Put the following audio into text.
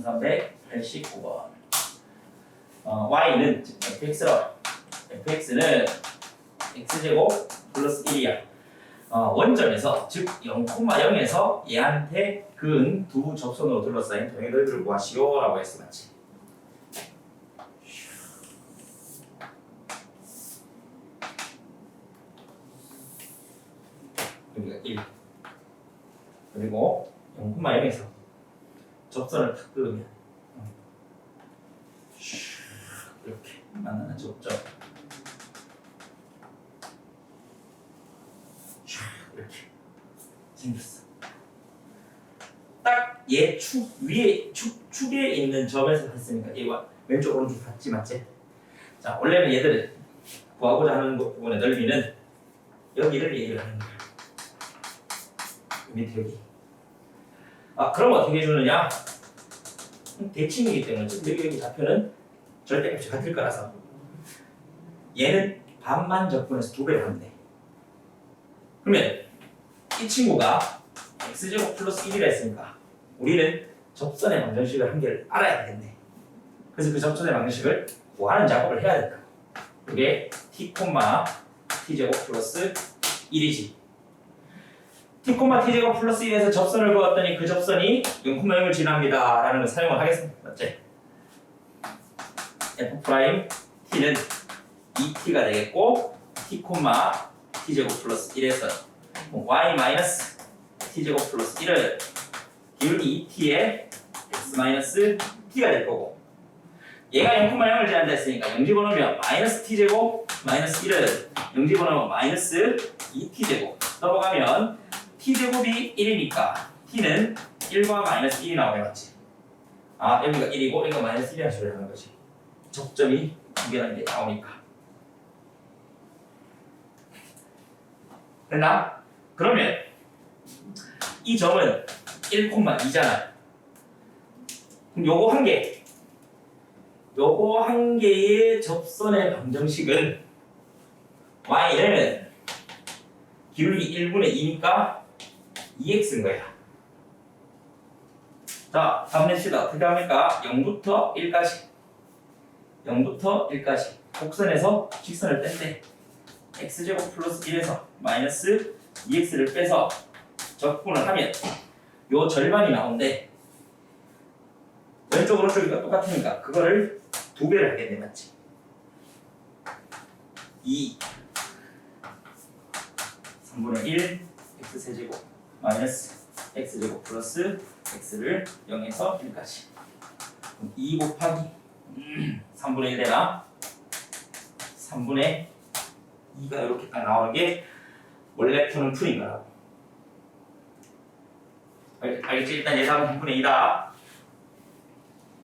1385번. 어, y는 즉 fx로 fx는 x제곱 플러스 1이야. 어, 원점에서 즉 0,0에서 얘한테 그은 두 접선으로 둘러싸인 동의 넓이를 구하시오라고 했어 맞지? 여기가 1 그리고 0,0에서 접선을 탁 어, 이렇게 만나는 접점 이렇게 생겼어. 딱 얘 축 위에 축 축에 있는 점에서 했으니까 얘가 왼쪽 오른쪽 같지 맞지? 자 원래는 얘들은 구하고자 하는 부- 부분의 넓이는 여기를 얘기를 하는 거야. 밑에 여기. 아 그럼 어떻게 해주느냐? 대칭이기 때문에 여기 여기 좌표는 절대값이 같을 거라서 얘는 반만 적분해서 두 배를 하면 돼. 그러면 이 친구가 x제곱 플러스 1이라 했으니까 우리는 접선의 방정식을 한 개를 알아야 되겠네. 그래서 그 접선의 방정식을 구하는 작업을 해야 된다. 그게 t, t제곱 플러스 1이지. T, t제곱 플러스 1에서 접선을 그었더니 그 접선이 0,0을 지납니다. 라는 걸 사용을 하겠습니다. 맞지? f 프라임 t는 2t가 되겠고 t, t제곱 플러스 1에서 y 마이너스 t제곱 플러스 1을 기울기 2t에 x 마이너스 t가 될 거고 얘가 0,0을 지난다 했으니까 0 집어넣으면 마이너스 t제곱 마이너스 1을 0 집어넣으면 마이너스 2t제곱 넘어가면 t제곱이 1이니까 t는 1과 마이너스 1이 나오네 맞지? 아 여기가 1이고 여기가 마이너스 1이라는 소리를 하는 거지 접점이 두 개라는 게 나오니까 됐나? 그러면 이 점은 1,2잖아. 그럼 요거 한 개. 요거 한 개의 접선의 방정식은 y는 기울기 1분의 2니까 2x인 거야. 자, 다음 냅시다. 어떻게 합니까? 0부터 1까지. 0부터 1까지. 곡선에서 직선을 뺀대. x제곱 플러스 1에서 마이너스 2x를 빼서 적분을 하면 요 절반이 나온대 왼쪽 오른쪽이가 똑같으니까 그거를 두 배를 하겠네 맞지? 2 3분의 1 x 세제곱 마이너스 x제곱 플러스 x를 0에서 1까지 2 곱하기 음, 3분의 1 되나? 3분의 2가 이렇게 딱 나오는 게 원래 푸는 풀인 거라고 알- 알겠지? 일단 예상은 3분의 2다